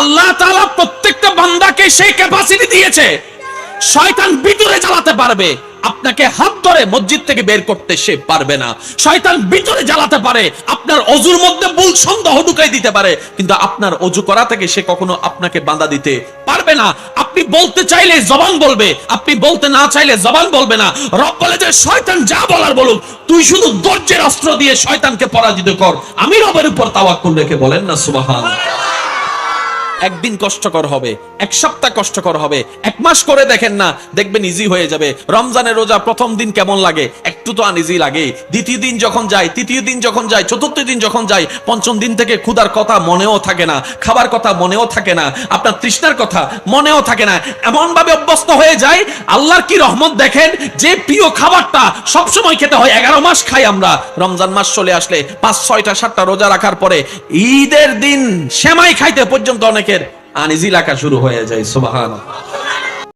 আল্লাহ তাআলা প্রত্যেকটা বান্দাকে সেই ক্যাপাসিটি দিয়েছে। শয়তান ভিতরে জ্বালাতে পারবে, আপনাকে হাত ধরে মসজিদ থেকে বের করতে সে পারবে না। শয়তান ভিতরে জ্বালাতে পারে, আপনার অজুর মধ্যে ভুল সন্দেহ ঢুকাই দিতে পারে, কিন্তু আপনার অজু করা থেকে সে কখনো আপনাকে বাধা দিতে পারবে না। আপনি বলতে চাইলে জবান বলবে, আপনি বলতে না চাইলে জবান বলবে না। রব বলে যে, শয়তান যা বলার বলুক, তুই শুধু ধৈর্যের অস্ত্র দিয়ে শয়তানকে পরাজিত কর। আমি রবের উপর তাওয়াক্কুল রেখে বলেন না সুবহান একদিন কষ্টকর হবে, এক সপ্তাহ কষ্টকর হবে, এক মাস করে দেখেন না, দেখবেন ইজি হয়ে যাবে। রমজানের রোজা প্রথম দিন কেমন লাগে? একটু তো আনইজি লাগে। দ্বিতীয় দিন যখন যায়, তৃতীয় দিন যখন যায়, চতুর্থ দিন যখন যায়, পঞ্চম দিন থেকে ক্ষুধার কথা মনেও থাকে না, খাবার কথা মনেও থাকে না, আপনার তৃষ্ণার কথা মনেও থাকে না এমন ভাবে অভ্যস্ত হয়ে যায়, আল্লাহর কি রহমত দেখেন, যে প্রিয় খাবারটা সবসময় খেতে হয়, এগারো মাস খাই আমরা। রমজান মাস চলে আসলে পাঁচ, ছয়টা, সাতটা রোজা রাখার পরে ঈদের দিন সেমাই খাইতে পর্যন্ত অনেকের আনিজি লাগা শুরু হয়ে যায় সুবাহান